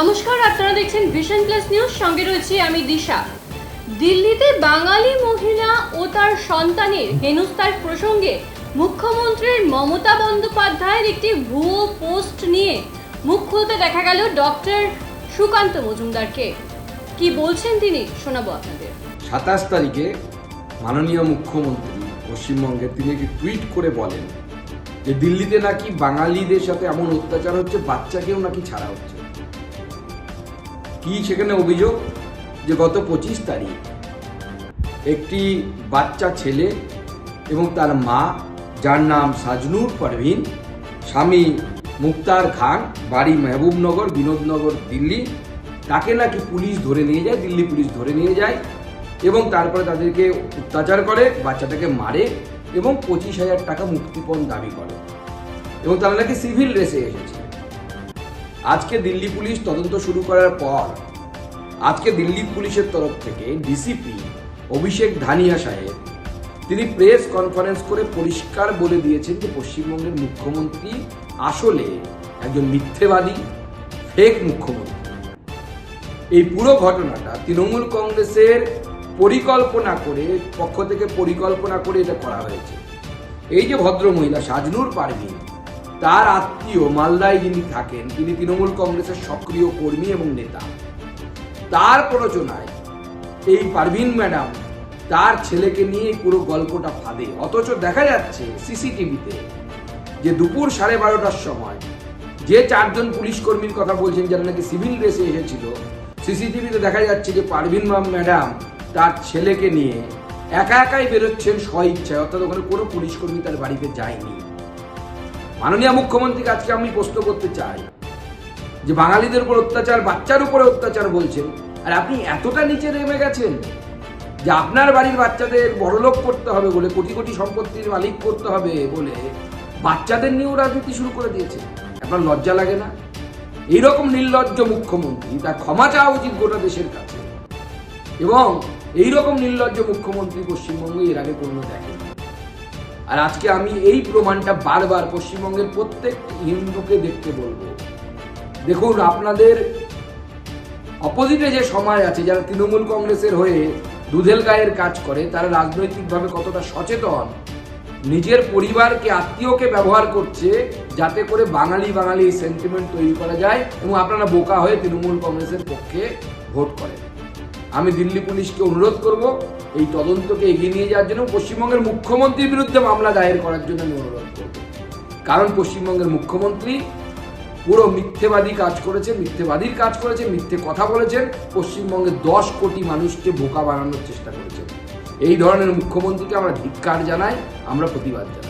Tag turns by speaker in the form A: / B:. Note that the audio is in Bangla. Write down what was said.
A: নমস্কার, আপনারা দেখছেন ভিশন প্লাস নিউজ সঙ্গে রয়েছি আমি দিশা। দিল্লিতে বাঙালি মহিলা ও তার সন্তানের হেনস্থার প্রসঙ্গে মুখ্যমন্ত্রীর মমতা বন্দ্যোপাধ্যায়ের একটি ভুয়ো পোস্ট নিয়ে মুখ খুলতে দেখা গেল ডক্টর সুকান্ত মজুমদারকে। কি বলছেন তিনি? শোনাবো আপনাদের।
B: সাতাশ তারিখে মাননীয় মুখ্যমন্ত্রী পশ্চিমবঙ্গে তিনি একটি টুইট করে বলেন যে, দিল্লিতে নাকি বাঙালিদের সাথে এমন অত্যাচার হচ্ছে, বাচ্চাকেও নাকি ছাড়া হচ্ছে। কি সেখানে অভিযোগ? যে গত পঁচিশ তারিখ একটি বাচ্চা ছেলে এবং তার মা, যার নাম সাজনুর পারভিন, স্বামী মুক্তার খান, বাড়ি মেহবুবনগর, বিনোদনগর, দিল্লি, তাকে নাকি পুলিশ ধরে নিয়ে যায়, দিল্লি পুলিশ ধরে নিয়ে যায় এবং তারপরে তাদেরকে অত্যাচার করে, বাচ্চাটাকে মারে এবং পঁচিশ হাজার টাকা মুক্তিপণ দাবি করে। এবং তারা নাকি সিভিল রেসে এসেছে। আজকে দিল্লি পুলিশ তদন্ত শুরু করার পর, আজকে দিল্লি পুলিশের তরফ থেকে ডিসিপি অভিষেক ধানিয়া সাহেব, তিনি প্রেস কনফারেন্স করে পরিষ্কার বলে দিয়েছেন যে পশ্চিমবঙ্গের মুখ্যমন্ত্রী আসলে একজন মিথ্যেবাদী ফেক মুখ্যমন্ত্রী। এই পুরো ঘটনাটা তৃণমূল কংগ্রেসের পরিকল্পনা করে, পক্ষ থেকে পরিকল্পনা করে এটা করা হয়েছে। এই যে ভদ্রমহিলা সাজনুর পারভিন তার আত্মীয় মালদায় যিনি থাকেন, তিনি তৃণমূল কংগ্রেসের সক্রিয় কর্মী এবং নেতা। তার প্ররোচনায় এই পারভিন ম্যাডাম তার ছেলেকে নিয়ে পুরো গল্পটা ফাঁদে। অথচ দেখা যাচ্ছে সিসিটিভিতে যে দুপুর সাড়ে বারোটার সময় যে চারজন পুলিশ কর্মীর কথা বলছেন, যারা নাকি সিভিল ড্রেসে এসেছিল, সিসিটিভিতে দেখা যাচ্ছে যে পারভিন ম্যাডাম তার ছেলেকে নিয়ে একা একাই বেরোচ্ছেন স্ব ইচ্ছায়। অর্থাৎ ওখানে কোনো পুলিশ কর্মী তার বাড়িতে যায়নি। মাননীয় মুখ্যমন্ত্রীকে আজকে আমি প্রশ্ন করতে চাই যে বাঙালিদের উপর অত্যাচার, বাচ্চার উপরে অত্যাচার বলছেন, আর আপনি এতটা নিচে নেমে গেছেন যে আপনার বাড়ির বাচ্চাদের বড়লোক করতে হবে বলে, কোটি কোটি সম্পত্তির মালিক করতে হবে বলে বাচ্চাদের নিয়েও রাজনীতি শুরু করে দিয়েছে আপনার লজ্জা লাগে না? এইরকম নির্লজ্জ মুখ্যমন্ত্রী, তার ক্ষমা চাওয়া উচিত গোটা দেশের কাছে। এবং এইরকম নির্লজ্জ মুখ্যমন্ত্রী পশ্চিমবঙ্গে এর আগে কোনো দেখেনি আর আজকে আমি এই প্রমাণটা বারবার পশ্চিমবঙ্গের প্রত্যেক হিন্দুকে দেখতে বলব। দেখুন, আপনাদের অপোজিটে যে সমাজ আছে, যারা তৃণমূল কংগ্রেসের হয়ে দুধেল গায়ের কাজ করে, তারা রাজনৈতিকভাবে কতটা সচেতন, নিজের পরিবারকে, আত্মীয়কে ব্যবহার করছে যাতে করে বাঙালি বাঙালি সেন্টিমেন্ট তৈরি করা যায় এবং আপনারা বোকা হয়ে তৃণমূল কংগ্রেসের পক্ষে ভোট করেন। আমি দিল্লি পুলিশকে অনুরোধ করব এই তদন্তকে এগিয়ে নিয়ে যাওয়ার জন্য পশ্চিমবঙ্গের মুখ্যমন্ত্রীর বিরুদ্ধে মামলা দায়ের করার জন্য আমি অনুরোধ করব। কারণ পশ্চিমবঙ্গের মুখ্যমন্ত্রী পুরো মিথ্যেবাদী কাজ করেছে মিথ্যেবাদীর কাজ করেছে মিথ্যে কথা বলেছেন, পশ্চিমবঙ্গের দশ কোটি মানুষকে বোকা বানানোর চেষ্টা করেছেন। এই ধরনের মুখ্যমন্ত্রীকে আমরা ধিক্কার জানাই, আমরা প্রতিবাদ জানাই।